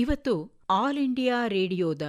ಇವತ್ತು all India ರೇಡಿಯೋದ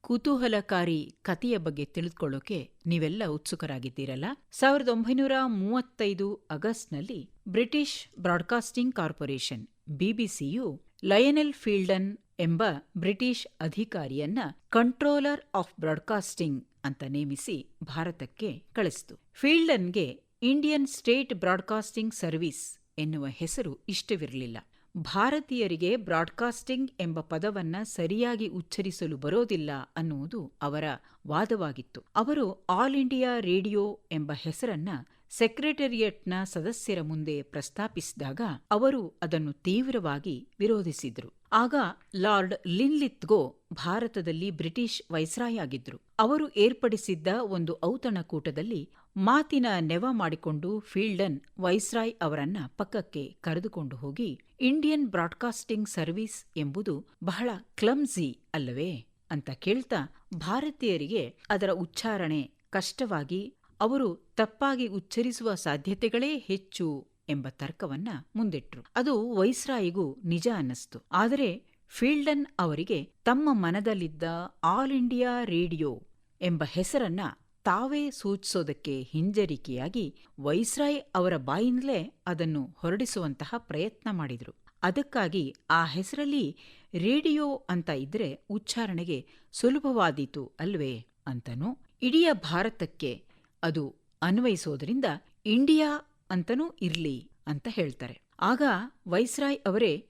ಕುತೂಹಲಕಾರಿ ಕಥೆಯ ಬಗ್ಗೆ ತಿಳಿದುಕೊಳ್ಳೋಕೆ ನೀವೆಲ್ಲ ಉತ್ಸುಕರಾಗಿದ್ದೀರಲ್ಲ? ಸಾವಿರದ ಒಂಬೈನೂರ ಮೂವತ್ತೈದು ಆಗಸ್ಟ್ನಲ್ಲಿ ಬ್ರಿಟಿಷ್ ಬ್ರಾಡ್ಕಾಸ್ಟಿಂಗ್ ಕಾರ್ಪೊರೇಷನ್ ಬಿಬಿಸಿಯು ಲಯನೆಲ್ ಫೀಲ್ಡನ್ ಎಂಬ ಬ್ರಿಟಿಷ್ ಅಧಿಕಾರಿಯನ್ನ ಕಂಟ್ರೋಲರ್ ಆಫ್ ಬ್ರಾಡ್ಕಾಸ್ಟಿಂಗ್ ಅಂತ ನೇಮಿಸಿ ಭಾರತಕ್ಕೆ ಕಳಿಸಿತು. ಫೀಲ್ಡನ್ಗೆ ಇಂಡಿಯನ್ ಸ್ಟೇಟ್ ಬ್ರಾಡ್ಕಾಸ್ಟಿಂಗ್ ಸರ್ವಿಸ್ ಎನ್ನುವ ಹೆಸರು ಇಷ್ಟವಿರಲಿಲ್ಲ. ಭಾರತೀಯರಿಗೆ ಬ್ರಾಡ್ಕಾಸ್ಟಿಂಗ್ ಎಂಬ ಪದವನ್ನ ಸರಿಯಾಗಿ ಉಚ್ಚರಿಸಲು ಬರೋದಿಲ್ಲ ಅನ್ನುವುದು ಅವರ ವಾದವಾಗಿತ್ತು. ಅವರು ಆಲ್ ಇಂಡಿಯಾ ರೇಡಿಯೋ ಎಂಬ ಹೆಸರನ್ನ ಸೆಕ್ರೆಟರಿಯೇಟ್ನ ಸದಸ್ಯರ ಮುಂದೆ ಪ್ರಸ್ತಾಪಿಸಿದಾಗ ಅವರು ಅದನ್ನು ತೀವ್ರವಾಗಿ ವಿರೋಧಿಸಿದ್ರು. ಆಗ ಲಾರ್ಡ್ ಲಿನ್ಲಿತ್ಗೋ ಭಾರತದಲ್ಲಿ ಬ್ರಿಟಿಷ್ ವೈಸ್ರಾಯ್ ಆಗಿದ್ರು. ಅವರು ಏರ್ಪಡಿಸಿದ್ದ ಒಂದು ಔತಣಕೂಟದಲ್ಲಿ ಮಾತಿನ ನೆವ ಮಾಡಿಕೊಂಡು ಫೀಲ್ಡನ್ ವೈಸ್ರಾಯ್ ಅವರನ್ನ ಪಕ್ಕಕ್ಕೆ ಕರೆದುಕೊಂಡು ಹೋಗಿ, ಇಂಡಿಯನ್ ಬ್ರಾಡ್ಕಾಸ್ಟಿಂಗ್ ಸರ್ವಿಸ್ ಎಂಬುದು ಬಹಳ ಕ್ಲಮ್ಸಿ ಅಲ್ಲವೇ? ಅಂತ ಕೇಳ್ತಾ ಭಾರತೀಯರಿಗೆ ಅದರ ಉಚ್ಚಾರಣೆ ಕಷ್ಟವಾಗಿ, ಅವರು ತಪ್ಪಾಗಿ ಉಚ್ಚರಿಸುವ ಸಾಧ್ಯತೆಗಳೇ ಹೆಚ್ಚು ಎಂಬ ತರ್ಕವನ್ನ ಮುಂದಿಟ್ರು. ಅದು ವೈಸ್ರಾಯಿಗೂ ನಿಜ ಅನ್ನಿಸ್ತು. ಆದರೆ ಫೀಲ್ಡನ್ ಅವರಿಗೆ ತಮ್ಮ ಮನದಲ್ಲಿದ್ದ ಆಲ್ ಇಂಡಿಯಾ ರೇಡಿಯೋ ಎಂಬ ಹೆಸರನ್ನ ತಾವೇ ಸೂಚಿಸೋದಕ್ಕೆ ಹಿಂಜರಿಕೆಯಾಗಿ ವೈಸ್ರಾಯ್ ಅವರ ಬಾಯಿಂದಲೇ ಅದನ್ನು ಹೊರಡಿಸುವಂತಹ ಪ್ರಯತ್ನ ಮಾಡಿದರು. ಅದಕ್ಕಾಗಿ ಆ ಹೆಸರಲ್ಲಿ ರೇಡಿಯೋ ಅಂತ ಇದ್ರೆ ಉಚ್ಚಾರಣೆಗೆ ಸುಲಭವಾದೀತು ಅಲ್ವೇ ಅಂತನೂ. ಇಡೀ ಭಾರತಕ್ಕೆ ಅದು ಅನ್ವಯಿಸೋದರಿಂದ ಇಂಡಿಯಾ ಅಂತನೂ ಇರ್ಲಿ ಅಂತ ಹೇಳ್ತಾರೆ. ಆಗ ವೈಸ್ರಾಯ್ ಅವರೇ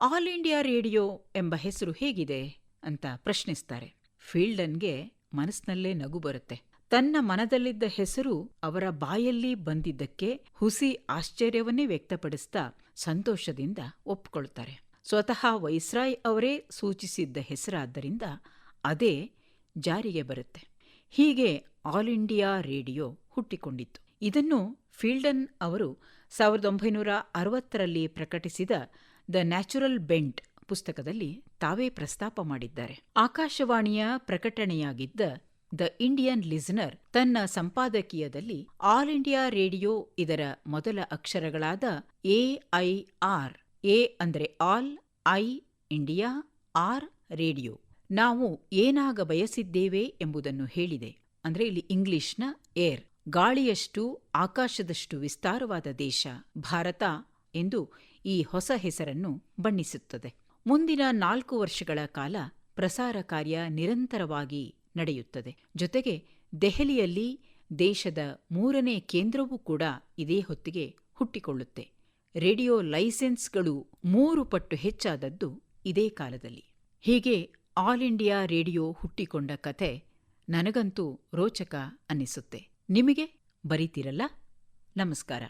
ಆಲ್ ಇಂಡಿಯಾ ರೇಡಿಯೋ ಎಂಬ ಹೆಸರು ಹೇಗಿದೆ ಅಂತ ಪ್ರಶ್ನಿಸ್ತಾರೆ. ಫೀಲ್ಡನ್ಗೆ ಮನಸ್ಸಿನಲ್ಲೇ ನಗು ಬರುತ್ತೆ. ತನ್ನ ಮನದಲ್ಲಿದ್ದ ಹೆಸರು ಅವರ ಬಾಯಲ್ಲಿ ಬಂದಿದ್ದಕ್ಕೆ ಹುಸಿ ಆಶ್ಚರ್ಯವನ್ನೇ ವ್ಯಕ್ತಪಡಿಸ್ತಾ ಸಂತೋಷದಿಂದ ಒಪ್ಕೊಳ್ತಾರೆ. ಸ್ವತಃ ವೈಸ್ರಾಯ್ ಅವರೇ ಸೂಚಿಸಿದ್ದ ಹೆಸರಾದ್ದರಿಂದ ಅದೇ ಜಾರಿಗೆ ಬರುತ್ತೆ. ಹೀಗೆ ಆಲ್ ಇಂಡಿಯಾ ರೇಡಿಯೋ ಹುಟ್ಟಿಕೊಂಡಿತ್ತು. ಇದನ್ನು ಫೀಲ್ಡನ್ ಅವರು ಸಾವಿರದ ಒಂಬೈನೂರ ಅರವತ್ತರಲ್ಲಿ ಪ್ರಕಟಿಸಿದ ದ ನ್ಯಾಚುರಲ್ ಬೆಂಟ್ ಪುಸ್ತಕದಲ್ಲಿ ತಾವೇ ಪ್ರಸ್ತಾಪ ಮಾಡಿದ್ದಾರೆ. ಆಕಾಶವಾಣಿಯ ಪ್ರಕಟಣೆಯಾಗಿದ್ದ ದ ಇಂಡಿಯನ್ ಲಿಸ್ನರ್ ತನ್ನ ಸಂಪಾದಕೀಯದಲ್ಲಿ ಆಲ್ ಇಂಡಿಯಾ ರೇಡಿಯೋ ಇದರ ಮೊದಲ ಅಕ್ಷರಗಳಾದ ಎಐಆರ್ ಎ ಅಂದರೆ all, I India, R radio. ನಾವು ಏನಾಗ ಬಯಸಿದ್ದೇವೆ ಎಂಬುದನ್ನು ಹೇಳಿದೆ. ಅಂದ್ರೆ ಇಲ್ಲಿ ಇಂಗ್ಲಿಷ್ನ ಏರ್. ಗಾಳಿಯಷ್ಟು, ಆಕಾಶದಷ್ಟು ವಿಸ್ತಾರವಾದ ದೇಶ, ಭಾರತ ಎಂದು ಈ ಹೊಸ ಹೆಸರನ್ನು ಬಣ್ಣಿಸುತ್ತದೆ. ಮುಂದಿನ ನಾಲ್ಕು ವರ್ಷಗಳ ಕಾಲ ಪ್ರಸಾರ ಕಾರ್ಯ ನಿರಂತರವಾಗಿ ನಡೆಯುತ್ತದೆ. ಜೊತೆಗೆ ದೆಹಲಿಯಲ್ಲಿ ದೇಶದ ಮೂರನೇ ಕೇಂದ್ರವೂ ಕೂಡ ಇದೇ ಹೊತ್ತಿಗೆ ಹುಟ್ಟಿಕೊಳ್ಳುತ್ತೆ. ರೇಡಿಯೋ ಲೈಸೆನ್ಸ್ಗಳು ಮೂರು ಪಟ್ಟು ಹೆಚ್ಚಾದದ್ದು ಇದೇ ಕಾಲದಲ್ಲಿ. ಹೀಗೆ ಆಲ್ ಇಂಡಿಯಾ ರೇಡಿಯೋ ಹುಟ್ಟಿಕೊಂಡ ಕತೆ ನನಗಂತೂ ರೋಚಕ ಅನ್ನಿಸುತ್ತೆ. ನಿಮಗೆ ಬರೀತಿರಲ್ಲ? ನಮಸ್ಕಾರ.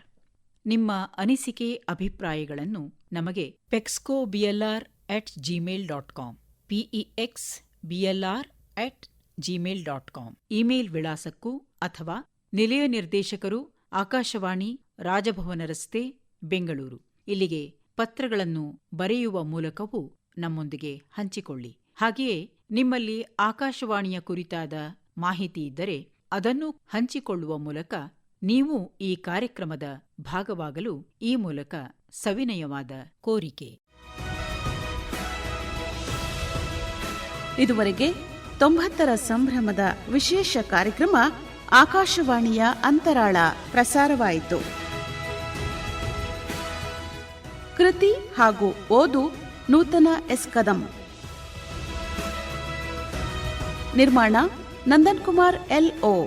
ನಿಮ್ಮ ಅನಿಸಿಕೆ ಅಭಿಪ್ರಾಯಗಳನ್ನು ನಮಗೆ ಪೆಕ್ಸ್ಕೋ BLR at Gmail dot com PEX BLR at Gmail dot com email ವಿಳಾಸಕ್ಕೂ ಅಥವಾ ನಿಲಯ ನಿರ್ದೇಶಕರು ಆಕಾಶವಾಣಿ, ರಾಜಭವನ ರಸ್ತೆ, ಬೆಂಗಳೂರು. ಇಲ್ಲಿಗೆ ಪತ್ರಗಳನ್ನು ಬರೆಯುವ ಮೂಲಕವೂ ನಮ್ಮೊಂದಿಗೆ ಹಂಚಿಕೊಳ್ಳಿ. ಹಾಗೆಯೇ ನಿಮ್ಮಲ್ಲಿ ಆಕಾಶವಾಣಿಯ ಕುರಿತಾದ ಮಾಹಿತಿ ಇದ್ದರೆ ಅದನ್ನು ಹಂಚಿಕೊಳ್ಳುವ ಮೂಲಕ ನೀವು ಈ ಕಾರ್ಯಕ್ರಮದ ಭಾಗವಾಗಲು ಈ ಮೂಲಕ ಸವಿನಯವಾದ ಕೋರಿಕೆ. ಇದುವರೆಗೆ ತೊಂಬತ್ತರ ಸಂಭ್ರಮದ ವಿಶೇಷ ಕಾರ್ಯಕ್ರಮ ಆಕಾಶವಾಣಿಯ ಅಂತರಾಳ ಪ್ರಸಾರವಾಯಿತು. ಕೃತಿ ಹಾಗೂ ಓದು ನೂತನ ಎಸ್ ಕದಂ. ನಿರ್ಮಾಣ ನಂದನ್ ಕುಮಾರ್ ಎಲ್ ಓ.